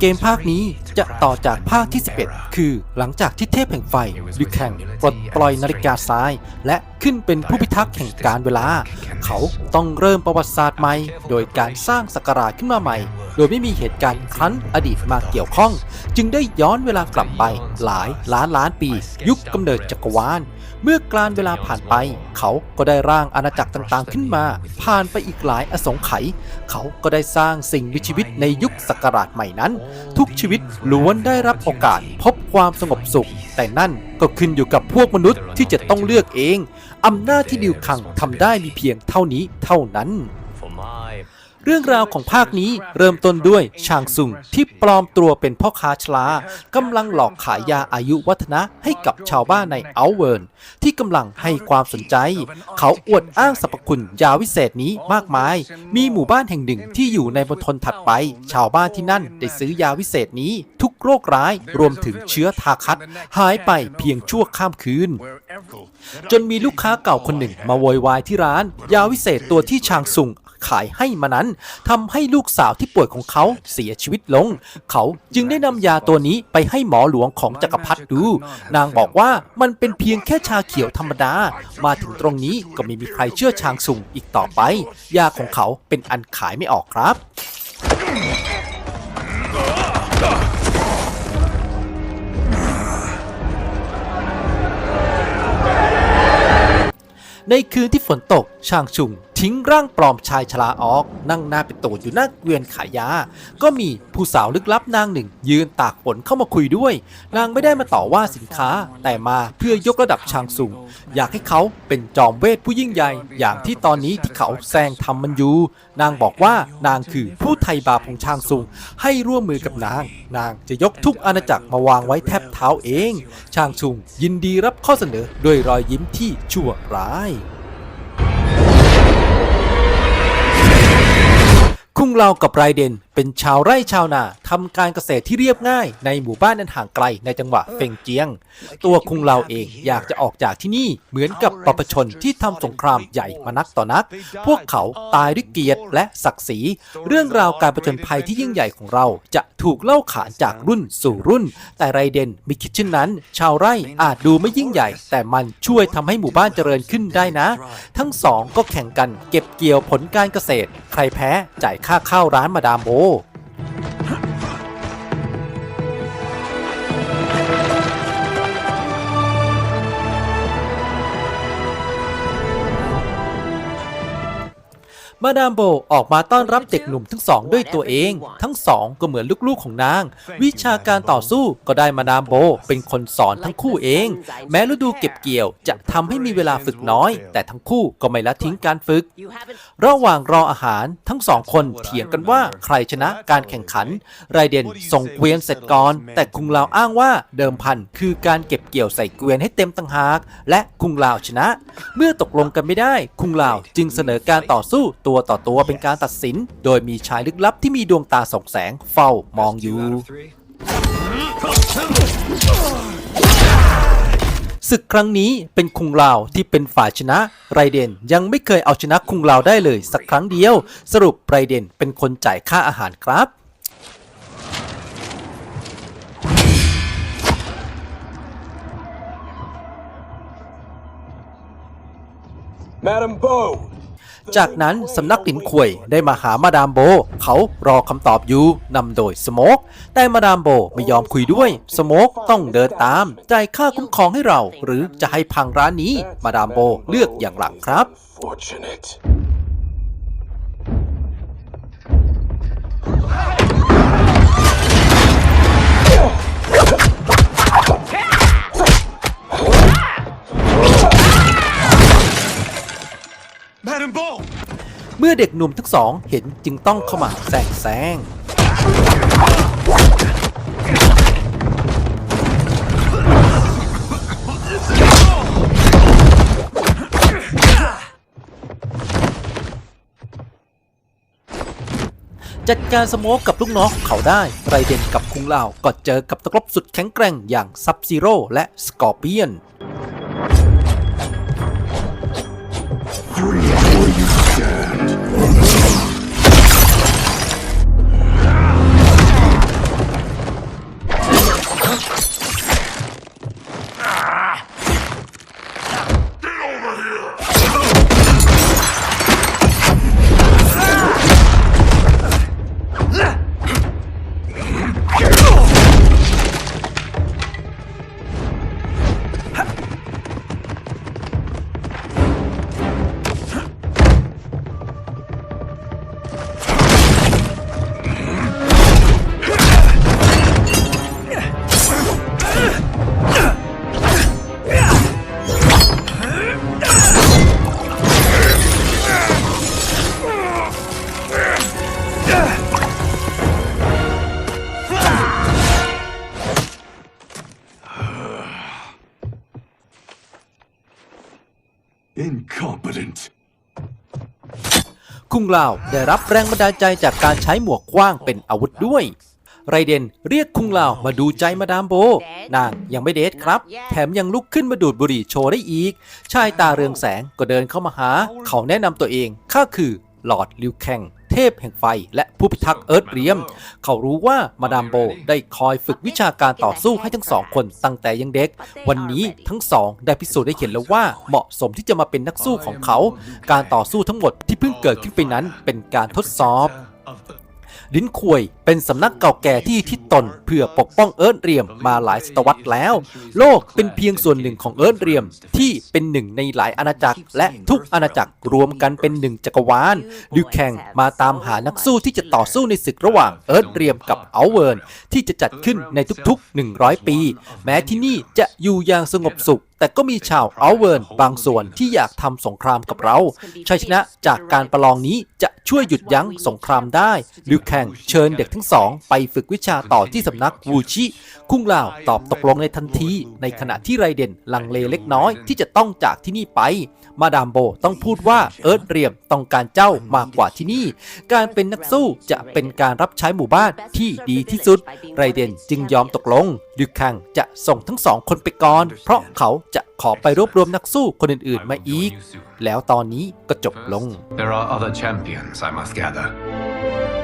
เกมภาคนี้จะต่อจากภาคที่ 11 คือหลังจากที่เทพแห่งไฟลิแข่งปลดปล่อยนาฬิกาซ้าย และ ขึ้นเป็นผู้พิทักษ์แห่งการเวลา เขาต้องเริ่มประวัติศาสตร์ใหม่ โดยการสร้างสักการขึ้นมาใหม่ โดยไม่มีเหตุการณ์ครั้นอดีตมาเกี่ยวข้อง จึงได้ย้อนเวลากลับไปหลายล้านล้านปี ยุคกำเนิดจักรวาลเมื่อกลานเวลาผ่านไป เขาก็ได้ร่างอาณาจักรต่างๆขึ้นมา ผ่านไปอีกหลายอสงไขยเขาก็ได้สร้างสิ่งมีชีวิตในยุคศักราชใหม่นั้น ทุกชีวิตล้วนได้รับโอกาสพบความสงบสุข แต่นั่นก็ขึ้นอยู่กับพวกมนุษย์ที่จะต้องเลือกเอง อำนาจที่ดิวคังทำได้มีเพียงเท่านี้เท่านั้น เรื่องราวของภาคนี้เริ่มต้นด้วยชางซุงที่ปลอมตัวเป็นพ่อค้าชลากำลังหลอกขายยาอายุวัฒนะให้กับชาวบ้านในอัลเวิร์นที่กำลังให้ความสนใจ เขาอวดอ้างสรรพคุณยาวิเศษนี้มากมาย มีหมู่บ้านแห่งหนึ่งที่อยู่ในมณฑลถัดไป ชาวบ้านที่นั่นได้ซื้อยาวิเศษนี้ทุก โรคร้ายรวมถึงเชื้อทาคัดหายไปเพียงชั่วข้ามคืน จนมีลูกค้าเก่าคนหนึ่งมาโวยวายที่ร้าน ยาวิเศษตัวที่ชางซุงขายให้มานั้นทำให้ลูกสาวที่ป่วยของเขาเสียชีวิตลง เขาจึงได้นำยาตัวนี้ไปให้หมอหลวงของจักรพรรดิดู นางบอกว่ามันเป็นเพียงแค่ชาเขียวธรรมดา มาถึงตรงนี้ก็ไม่มีใครเชื่อชางซุงอีกต่อไป ยาของเขาเป็นอันขายไม่ออกครับ ในคืนที่ฝนตกช่างชุง ทิ้งร่างปลอมชายชราออก นั่งหน้าเป็นตูดอยู่หน้าเกวียนขายยา ก็มีผู้สาวลึกลับนางหนึ่ง ยืนตากฝนเข้ามาคุยด้วย นางไม่ได้มาต่อว่าสินค้า แต่มาเพื่อยกระดับชางซุงอยากให้เขาเป็นจอมเวทผู้ยิ่งใหญ่ อย่างที่ตอนนี้ที่เขาแซงทำมันอยู่ นางบอกว่านางคือผู้ไทยบาปของชางซุงให้ร่วมมือกับนาง นางจะยกทุกอาณาจักรมาวางไว้แทบเท้าเอง ชางซุงยินดีรับข้อเสนอด้วยรอยยิ้มที่ชั่วร้าย คุงเรากับไรเดน เป็นชาวไร่ชาวนาทำการเกษตรที่เรียบง่าย ในหมู่บ้านนั้นห่างไกลในจังหวัดเฟงเจียง ตัวคุงเราเองอยากจะออกจากที่นี่เหมือนกับปปชนที่ทำสงครามใหญ่มานักต่อนัก พวกเขาตายด้วยเกียรติและศักดิ์ศรี เรื่องราวการประจนภัยที่ยิ่งใหญ่ของเราจะถูกเล่าขานจากรุ่นสู่รุ่น แต่ไรเดนไม่คิดเช่นนั้น ชาวไร่อาจดูไม่ยิ่งใหญ่ แต่มันช่วยทำให้หมู่บ้านเจริญขึ้นได้นะ ทั้งสองก็แข่งกันเก็บเกี่ยวผลการเกษตร ใครแพ้จ่ายค่าข้าวร้านมาดามโบ มาดามโบออกมาต้อนรับเด็กหนุ่มทั้งสองด้วยตัวเอง ทั้งสองก็เหมือนลูกๆของนาง วิชาการต่อสู้ก็ได้มาดามโบเป็นคนสอนทั้งคู่เอง แม้ฤดูเก็บเกี่ยวจะทำให้มีเวลาฝึกน้อย แต่ทั้งคู่ก็ไม่ละทิ้งการฝึก ระหว่างรออาหารทั้งสองคนเถียงกันว่าใครชนะการแข่งขัน ไรเดนส่งเกวียนเสร็จก่อน แต่คุงลาวอ้างว่าเดิมพันคือการเก็บเกี่ยวใส่เกวียนให้เต็มต่างหาก และคุงลาวชนะ เมื่อตกลงกันไม่ได้ คุงลาวจึงเสนอการต่อสู้ตัวต่อตัวเป็นการตัดสิน โดยมีชายลึกลับที่มีดวงตาส่องแสงเฝ้ามองอยู่ศึกครั้งนี้เป็นคุงลาวที่เป็นฝ่ายชนะ ไรเดนยังไม่เคยเอาชนะคุงลาวได้เลยสักครั้งเดียว สรุปไรเดนเป็นคนจ่ายค่าอาหารครับ Madam Bo! จากนั้นสำนักหลินควยได้มาหามาดามโบ เขารอคำตอบอยู่นำโดยสโมกแต่มาดามโบไม่ยอมคุยด้วยสโมกต้องเดินตาม จ่ายค่าคุ้มครองให้เรา หรือจะให้พังร้านนี้ มาดามโบเลือกอย่างหลังครับ Fortunate. มื่อเด็กหนุ่มทั้งสองเห็นจึงต้องเข้ามาแซงแซงจัดการสโมกกับลูกน้องเขาได้ไรเดนกับคุงลาวก็เจอกับตะกรบสุดแข็งแกร่งอย่างซับซีโร่และสกอร์เปียน Incompetent. คุงลาวได้รับแรงบันดาลใจจากการใช้หมวกกว้างเป็นอาวุธด้วย ไรเดนเรียกคุงลาวมาดูใจมาดามโบ นางยังไม่เดทครับ แถมยังลุกขึ้นมาดูดบุหรี่โชว์ได้อีก ชายตาเรืองแสงก็เดินเข้ามาหา เขาแนะนำตัวเองข้าคือหลอดลิวแคง เทพแห่งไฟและผู้พิทักษ์เอิร์ธเรียม เขารู้ว่ามาดามโบได้คอยฝึกวิชาการต่อสู้ให้ทั้งสองคนตั้งแต่ยังเด็ก วันนี้ทั้งสองได้พิสูจน์ได้เห็นแล้วว่าเหมาะสมที่จะมาเป็นนักสู้ของเขา การต่อสู้ทั้งหมดที่เพิ่งเกิดขึ้นไปนั้นเป็นการทดสอบ ลิ้นควยเป็นสำนักเก่าแก่ที่ทิศตนเพื่อปกป้องเอิร์ธเรียมมาหลายศตวรรษแล้ว โลกเป็นเพียงส่วนหนึ่งของเอิร์ธเรียมที่เป็นหนึ่งในหลายอาณาจักร และทุกอาณาจักรรวมกันเป็นหนึ่งจักรวาลลิวแข่งมาตามหานักสู้ที่จะต่อสู้ในศึกระหว่างเอิร์ธเรียมกับเอาเวิร์นที่จะจัดขึ้นในทุกๆ 100 ปี แม้ที่นี่จะอยู่อย่างสงบสุขแต่ก็มีชาวเอาเวิร์นบางส่วนที่อยากทำสงครามกับเรา ชัยชนะจากการประลองนี้จะ ช่วยหยุดยั้งสงครามได้ลิวแข่งเชิญเด็กทั้งสอง ไปฝึกวิชาต่อที่สำนักวูชิ คุ้งลาวตอบตกลงในทันที ในขณะที่ไรเดนลังเลเล็กน้อยที่จะต้องจากที่นี่ไป มาดามโบต้องพูดว่าเอิร์ธเรียมต้องการเจ้ามากกว่าที่นี่ การเป็นนักสู้จะเป็นการรับใช้หมู่บ้านที่ดีที่สุด ไรเดนจึงยอมตกลงลิวแข่งจะส่งทั้งสองคนไปก่อน เพราะเขาจะขอไปรวบรวมนักสู้คนอื่นๆมาอีก แล้วตอนนี้ก็จบลง There are other champions, I must gather.